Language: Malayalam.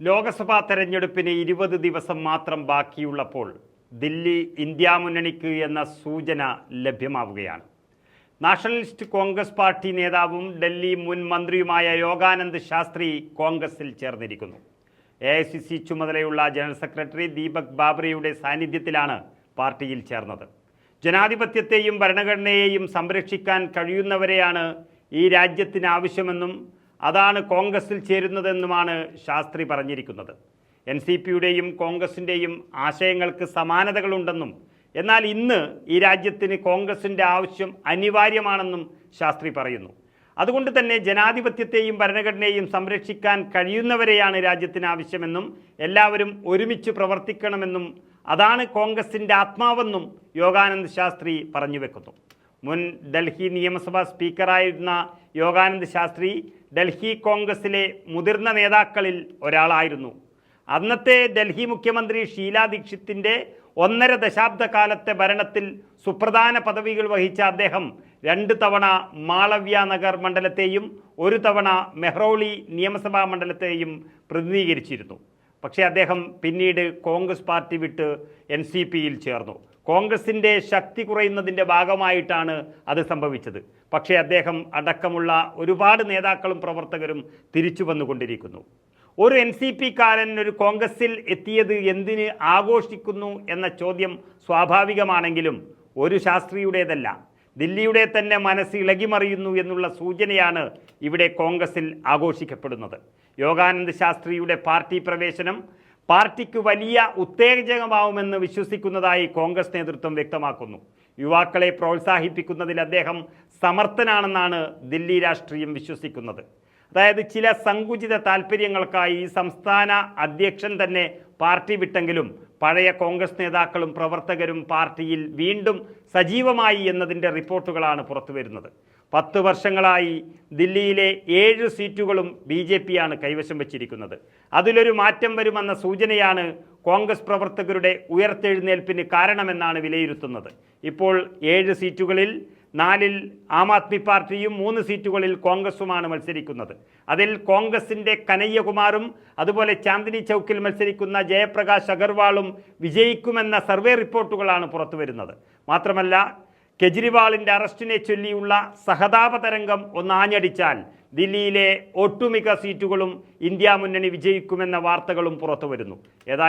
ലോക്സഭാ തെരഞ്ഞെടുപ്പിന് ഇരുപത് ദിവസം മാത്രം ബാക്കിയുള്ളപ്പോൾ ദില്ലി ഇന്ത്യ മുന്നണിക്ക് എന്ന സൂചന ലഭ്യമാവുകയാണ്. നാഷണലിസ്റ്റ് കോൺഗ്രസ് പാർട്ടി നേതാവും ഡൽഹി മുൻ മന്ത്രിയുമായ യോഗാനന്ദ് ശാസ്ത്രി കോൺഗ്രസിൽ ചേർന്നിരിക്കുന്നു. എ ഐ സി സി ചുമതലയുള്ള ജനറൽ സെക്രട്ടറി ദീപക് ബാബ്രിയുടെ സാന്നിധ്യത്തിലാണ് പാർട്ടിയിൽ ചേർന്നത്. ജനാധിപത്യത്തെയും ഭരണഘടനയെയും സംരക്ഷിക്കാൻ കഴിയുന്നവരെയാണ് ഈ രാജ്യത്തിന് ആവശ്യമെന്നും അതാണ് കോൺഗ്രസിൽ ചേരുന്നതെന്നുമാണ് ശാസ്ത്രി പറഞ്ഞിരിക്കുന്നത്. എൻ സി പിയുടെയും കോൺഗ്രസിന്റെയും ആശയങ്ങൾക്ക് സമാനതകളുണ്ടെന്നും എന്നാൽ ഇന്ന് ഈ രാജ്യത്തിന് കോൺഗ്രസിന്റെ ആവശ്യം അനിവാര്യമാണെന്നും ശാസ്ത്രി പറയുന്നു. അതുകൊണ്ട് തന്നെ ജനാധിപത്യത്തെയും ഭരണഘടനയെയും സംരക്ഷിക്കാൻ കഴിയുന്നവരെയാണ് രാജ്യത്തിന് ആവശ്യമെന്നും എല്ലാവരും ഒരുമിച്ച് പ്രവർത്തിക്കണമെന്നും അതാണ് കോൺഗ്രസിന്റെ ആത്മാവെന്നും യോഗാനന്ദ് ശാസ്ത്രി പറഞ്ഞു വെക്കുന്നു. മുൻ ഡൽഹി നിയമസഭാ സ്പീക്കറായിരുന്ന യോഗാനന്ദ് ശാസ്ത്രി ഡൽഹി കോൺഗ്രസിലെ മുതിർന്ന നേതാക്കളിൽ ഒരാളായിരുന്നു. അന്നത്തെ ഡൽഹി മുഖ്യമന്ത്രി ഷീല ദീക്ഷിത്തിന്റെ ഒന്നര ദശാബ്ദ കാലത്തെ ഭരണത്തിൽ സുപ്രധാന പദവികൾ വഹിച്ച അദ്ദേഹം രണ്ട് തവണ മാളവ്യ നഗർ മണ്ഡലത്തെയും ഒരു തവണ മെഹ്റോളി നിയമസഭാ മണ്ഡലത്തെയും പ്രതിനിധീകരിച്ചിരുന്നു. പക്ഷേ അദ്ദേഹം പിന്നീട് കോൺഗ്രസ് പാർട്ടി വിട്ട് എൻ സി പിയിൽ ചേർന്നു. കോൺഗ്രസിന്റെ ശക്തി കുറയുന്നതിന്റെ ഭാഗമായിട്ടാണ് അത് സംഭവിച്ചത്. പക്ഷേ അദ്ദേഹം അടക്കമുള്ള ഒരുപാട് നേതാക്കളും പ്രവർത്തകരും തിരിച്ചു വന്നുകൊണ്ടിരിക്കുന്നു. ഒരു എൻ സി പി കാരൻ ഒരു കോൺഗ്രസിൽ എത്തിയത് എന്തിന് ആഘോഷിക്കുന്നു എന്ന ചോദ്യം സ്വാഭാവികമാണെങ്കിലും ഒരു ശാസ്ത്രിയുടേതല്ല. ദില്ലിയുടെ തന്നെ മനസ്സ് ഇളകിമറിയുന്നു എന്നുള്ള സൂചനയാണ് ഇവിടെ കോൺഗ്രസിൽ ആഘോഷിക്കപ്പെടുന്നത്. യോഗാനന്ദ് ശാസ്ത്രിയുടെ പാർട്ടി പ്രവേശനം പാർട്ടിക്ക് വലിയ ഉത്തേജകമാവുമെന്ന് വിശ്വസിക്കുന്നതായി കോൺഗ്രസ് നേതൃത്വം വ്യക്തമാക്കുന്നു. യുവാക്കളെ പ്രോത്സാഹിപ്പിക്കുന്നതിൽ അദ്ദേഹം സമർത്ഥനാണെന്നാണ് ദില്ലി രാഷ്ട്രീയം വിശ്വസിക്കുന്നത്. അതായത് ചില സങ്കുചിത താല്പര്യങ്ങൾക്കായി ഈ സംസ്ഥാന അധ്യക്ഷൻ തന്നെ പാർട്ടി വിട്ടെങ്കിലും പഴയ കോൺഗ്രസ് നേതാക്കളും പ്രവർത്തകരും പാർട്ടിയിൽ വീണ്ടും സജീവമായി എന്നതിന്റെ റിപ്പോർട്ടുകളാണ് പുറത്തുവരുന്നത്. പത്ത് വർഷങ്ങളായി ദില്ലിയിലെ ഏഴ് സീറ്റുകളും ബി ജെ പിയാണ് കൈവശം വച്ചിരിക്കുന്നത്. അതിലൊരു മാറ്റം വരുമെന്ന സൂചനയാണ് കോൺഗ്രസ് പ്രവർത്തകരുടെ ഉയർത്തെഴുന്നേൽപ്പിന് കാരണമെന്നാണ് വിലയിരുത്തുന്നത്. ഇപ്പോൾ ഏഴ് സീറ്റുകളിൽ നാലിൽ ആം ആദ്മി പാർട്ടിയും മൂന്ന് സീറ്റുകളിൽ കോൺഗ്രസുമാണ് മത്സരിക്കുന്നത്. അതിൽ കോൺഗ്രസിന്റെ കനയ്യകുമാറും അതുപോലെ ചാന്ദിനി ചൗക്കിൽ മത്സരിക്കുന്ന ജയപ്രകാശ് അഗർവാളും വിജയിക്കുമെന്ന സർവേ റിപ്പോർട്ടുകളാണ് പുറത്തുവരുന്നത്. മാത്രമല്ല കെജ്രിവാളിന്റെ അറസ്റ്റിനെ ചൊല്ലിയുള്ള സഹതാപ തരംഗം ഒന്നാഞ്ഞടിച്ചാൽ ദില്ലിയിലെ ഒട്ടുമിക്ക സീറ്റുകളും ഇന്ത്യ മുന്നണി വിജയിക്കുമെന്ന വാർത്തകളും പുറത്തുവരുന്നു. ഏതായാലും